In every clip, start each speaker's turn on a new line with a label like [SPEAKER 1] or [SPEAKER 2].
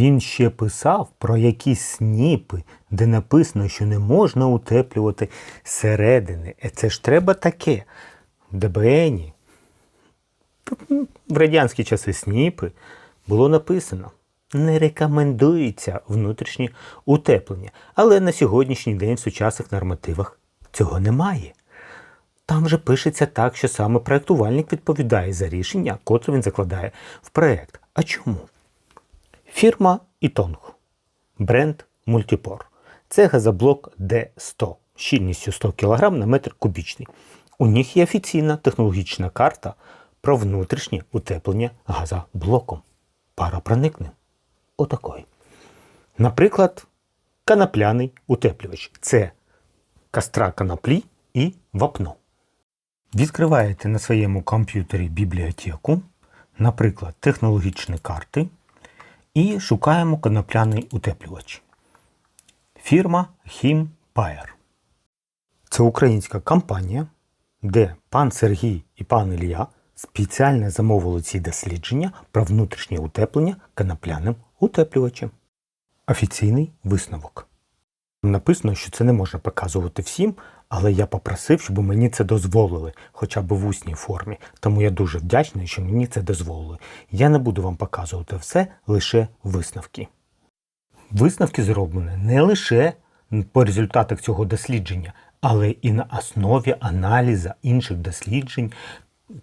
[SPEAKER 1] Він ще писав про якісь сніпи, де написано, що не можна утеплювати середини. Е, Це ж треба таке. В ДБНі. В радянські часи сніпи було написано. Не рекомендується внутрішнє утеплення. Але на сьогоднішній день в сучасних нормативах цього немає. Там же пишеться так, що саме проєктувальник відповідає за рішення, котре він закладає в проєкт. А чому? Фірма Ітонг. Бренд Мультіпор. Це газоблок D100 щільністю 100 кг на метр кубічний. У них є офіційна технологічна карта про внутрішнє утеплення газоблоком. Паропроникним. Отакої. Наприклад, канапляний утеплювач. Це кастра канаплі і вапно. Відкриваєте на своєму комп'ютері бібліотеку, наприклад, технологічні карти, і шукаємо конопляний утеплювач. Фірма Himpire. Це українська компанія, де пан Сергій і пан Ілля спеціально замовили ці дослідження про внутрішнє утеплення конопляним утеплювачем. Офіційний висновок. Написано, що це не можна показувати всім, але я попросив, щоб мені це дозволили, хоча б в усній формі. Тому я дуже вдячний, що мені це дозволили. Я не буду вам показувати все, лише висновки. Висновки зроблені не лише по результатах цього дослідження, але і на основі аналізу інших досліджень,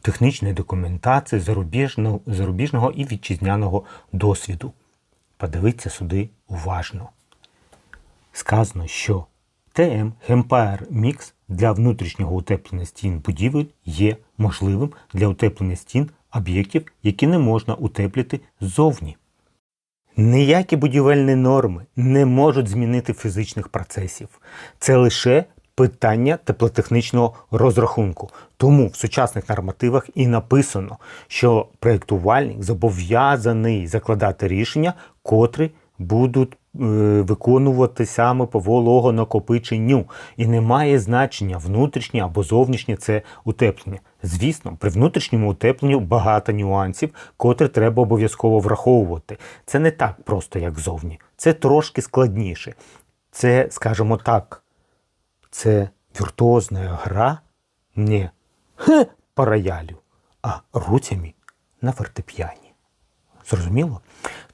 [SPEAKER 1] технічної документації, зарубіжного, зарубіжного і вітчизняного досвіду. Подивіться сюди уважно сказано, що ТМ Hempire Mix для внутрішнього утеплення стін будівель є можливим для утеплення стін об'єктів, які не можна утеплити ззовні. Ніякі будівельні норми не можуть змінити фізичних процесів. Це лише питання теплотехнічного розрахунку. Тому в сучасних нормативах і написано, що проєктувальник зобов'язаний закладати рішення, котрі будуть е, виконувати саме по вологонакопиченню. І не має значення внутрішнє або зовнішнє це утеплення. Звісно, при внутрішньому утепленні багато нюансів, котрі треба обов'язково враховувати. Це не так просто, як зовні. Це трошки складніше. Це, скажімо так, це віртуозна гра не по роялю, а руцями на фортепіані. Зрозуміло?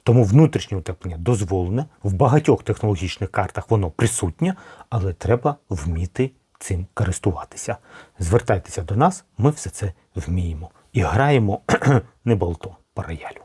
[SPEAKER 1] Тому внутрішнє утеплення дозволене, в багатьох технологічних картах воно присутнє, але треба вміти цим користуватися. Звертайтеся до нас, ми все це вміємо. І граємо не болто по роялю.